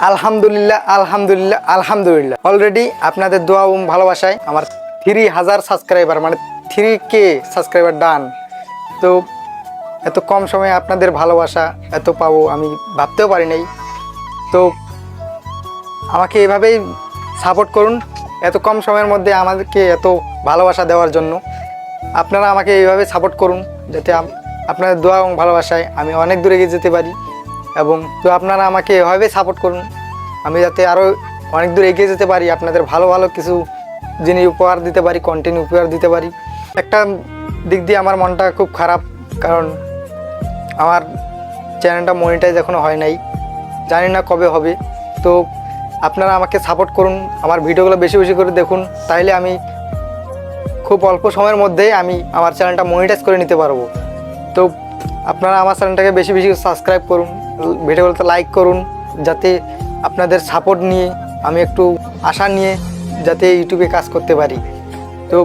আলহামদুলিল্লাহ আলহামদুলিল্লাহ আলহামদুলিল্লাহ। অলরেডি আপনাদের দোয়া ও ভালোবাসায় আমার থ্রি হাজার সাবস্ক্রাইবার মানে থ্রি কে সাবস্ক্রাইবার ডান তো এত কম সময়ে আপনাদের ভালোবাসা এত পাবো আমি ভাবতেও পারি নাই। তো আমাকে এভাবেই সাপোর্ট করুন এত কম সময়ের মধ্যে আমাদেরকে এত ভালোবাসা দেওয়ার জন্য। আপনারা আমাকে এইভাবে সাপোর্ট করুন যাতে আপনাদের দোয়া এবং ভালোবাসায় আমি অনেক দূরে এগিয়ে যেতে পারি। এবং তো আপনারা আমাকে এভাবে সাপোর্ট করুন। আমি যাতে আরও অনেক দূর এগিয়ে যেতে পারি, আপনাদের ভালো ভালো কিছু জিনিস উপহার দিতে পারি কন্টেন্ট উপহার দিতে পারি। একটা দিক দিয়ে আমার মনটা খুব খারাপ, কারণ আমার চ্যানেলটা মনিটাইজ এখনও হয় নাই। জানি না কবে হবে। তো আপনারা আমাকে সাপোর্ট করুন, আমার ভিডিওগুলো বেশি বেশি করে দেখুন। তাহলে আমি খুব অল্প সময়ের মধ্যেই আমি আমার চ্যানেলটা মনিটাইজ করে নিতে পারব। তো আপনারা আমার চ্যানেলটাকে বেশি বেশি সাবস্ক্রাইব করুন। ভিডিওগুলোতে লাইক করুন, যাতে আপনাদের সাপোর্ট নিয়ে আমি একটু আশা নিয়ে যাতে ইউটিউবে কাজ করতে পারি। তো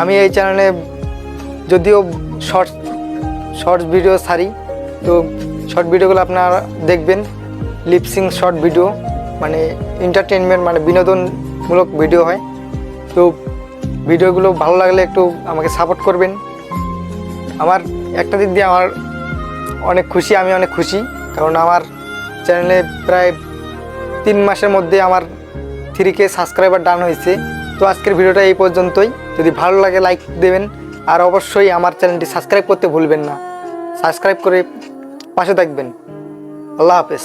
আমি এই চ্যানেলে যদিও শর্টস শর্টস ভিডিও ছাড়ি, তো শর্ট ভিডিওগুলো আপনারা দেখবেন লিপসিং শর্ট ভিডিও মানে এন্টারটেনমেন্ট মানে বিনোদনমূলক ভিডিও হয়। তো ভিডিওগুলো ভালো লাগলে একটু আমাকে সাপোর্ট করবেন। আমার একটা দিক দিয়ে আমার অনেক খুশি, আমি অনেক খুশি। কারণ আমার চ্যানেলে প্রায় তিন মাসের মধ্যে আমার থ্রি কে সাবস্ক্রাইবার ডান হয়েছে। তো আজকের ভিডিওটা এই পর্যন্তই। যদি ভালো লাগে লাইক দেবেন। আর অবশ্যই আমার চ্যানেলটি সাবস্ক্রাইব করতে ভুলবেন না। সাবস্ক্রাইব করে পাশে থাকবেন। আল্লাহ হাফেজ।